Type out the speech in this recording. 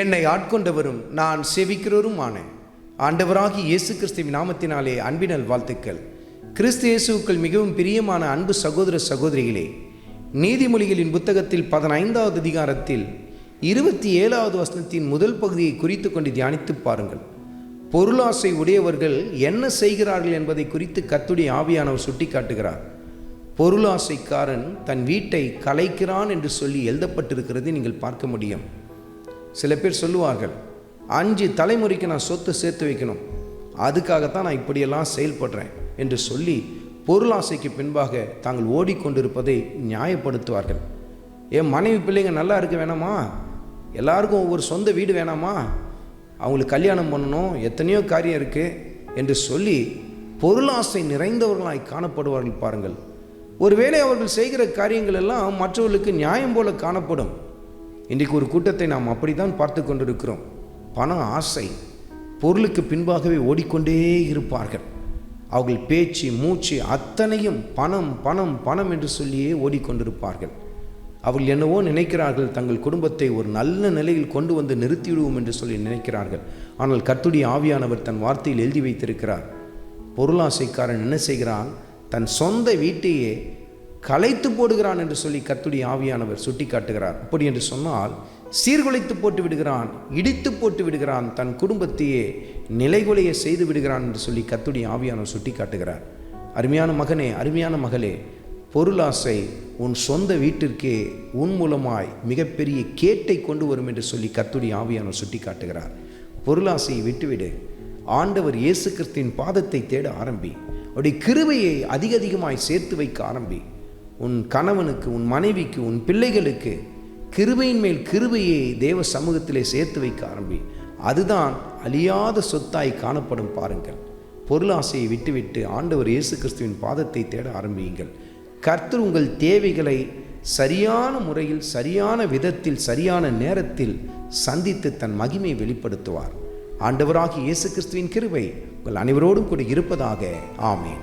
என்னை ஆட்கொண்டவரும் நான் சேவிக்கிறவருமான. ஆண்டவராகி இயேசு கிறிஸ்துவின் நாமத்தினாலே அன்பினல் வாழ்த்துக்கள். கிறிஸ்து இயேசுக்கள் மிகவும் பிரியமான அன்பு சகோதர சகோதரிகளே நீதிமொழிகளின் புத்தகத்தில் பதினைந்தாவது அதிகாரத்தில் இருபத்தி ஏழாவது வசனத்தின் முதல் பகுதியை குறித்து கொண்டு தியானித்து பாருங்கள். பொருளாசை உடையவர்கள் என்ன செய்கிறார்கள் என்பதை குறித்து கத்துடைய ஆவியானவர் சுட்டிக்காட்டுகிறார். பொருளாசைக்காரன் தன் வீட்டை கலைக்கிறான் என்று சொல்லி எழுதப்பட்டிருக்கிறது நீங்கள் பார்க்க முடியும். சில பேர் சொல்லுவார்கள் அஞ்சு தலைமுறைக்கு நான் சொத்து சேர்த்து வைக்கணும். அதுக்காகத்தான் நான் இப்படியெல்லாம் செயல்படுறேன் என்று சொல்லி பொருளாசைக்கு பின்பாக தாங்கள் ஓடிக்கொண்டிருப்பதை நியாயப்படுத்துவார்கள். என் மனைவி பிள்ளைங்க நல்லா இருக்க வேணாமா? எல்லாருக்கும் ஒவ்வொரு சொந்த வீடு வேணாமா? அவங்களுக்கு கல்யாணம் பண்ணணும் எத்தனையோ காரியம் இருக்குது என்று சொல்லி பொருளாசை நிறைந்தவர்களாய் காணப்படுவார்கள் பாருங்கள். ஒருவேளை அவர்கள் செய்கிற காரியங்கள் எல்லாம் மற்றவர்களுக்கு நியாயம் போல காணப்படும். இன்றைக்கு ஒரு கூட்டத்தை நாம் அப்படித்தான் பார்த்து கொண்டிருக்கிறோம். பண ஆசை பொருளுக்கு பின்பாகவே ஓடிக்கொண்டே இருப்பார்கள். அவர்கள் பேச்சு மூச்சு அத்தனையும் பணம் பணம் பணம் என்று சொல்லியே ஓடிக்கொண்டிருப்பார்கள். அவர்கள் என்னவோ நினைக்கிறார்கள் தங்கள் குடும்பத்தை ஒரு நல்ல நிலையில் கொண்டு வந்து நிறுத்திவிடுவோம் என்று சொல்லி நினைக்கிறார்கள். ஆனால் கர்த்துடைய ஆவியானவர் தன் வார்த்தையில் எழுதி வைத்திருக்கிறார். பொருளாசைக்காரன் என்ன செய்கிறான்? தன் சொந்த வீட்டையே கலைத்து போடுகிறான் என்று சொல்லி கத்துடைய ஆவியானவர் சுட்டி காட்டுகிறார் அப்படி என்று சொன்னால் சீர்குலைத்து போட்டு விடுகிறான் இடித்து போட்டு விடுகிறான் தன் குடும்பத்தையே நிலைகுலைய செய்து விடுகிறான் என்று சொல்லி கத்துடைய ஆவியானவர் சுட்டி காட்டுகிறார் அருமையான மகனே அருமையான மகளே பொருளாசை உன் சொந்த வீட்டிற்கே உன் மூலமாய் மிகப்பெரிய கேட்டை கொண்டு வரும் என்று சொல்லி கத்துடைய ஆவியானவர் சுட்டி காட்டுகிறார் பொருளாசையை விட்டுவிடு. ஆண்டவர் இயேசு கிறிஸ்தின் பாதத்தை தேட ஆரம்பி. அவருடைய கிருவையை அதிக அதிகமாய் சேர்த்து வைக்க ஆரம்பி. உன் கணவனுக்கு உன் மனைவிக்கு உன் பிள்ளைகளுக்கு கிருபையின் மேல் கிருபையை தேவ சமூகத்திலே சேர்த்து வைக்க ஆரம்பி. அதுதான் அழியாத சொத்தாய் காணப்படும் பாருங்கள். பொருளாசையை விட்டுவிட்டு ஆண்டவர் இயேசு கிறிஸ்துவின் பாதத்தை தேட ஆரம்பியுங்கள். கர்த்தர் உங்கள் தேவைகளை சரியான முறையில் சரியான விதத்தில் சரியான நேரத்தில் சந்தித்து தன் மகிமை வெளிப்படுத்துவார். ஆண்டவராகி இயேசு கிறிஸ்துவின் கிருபை உங்கள் அனைவரோடும் கூட இருப்பதாக. ஆமேன்.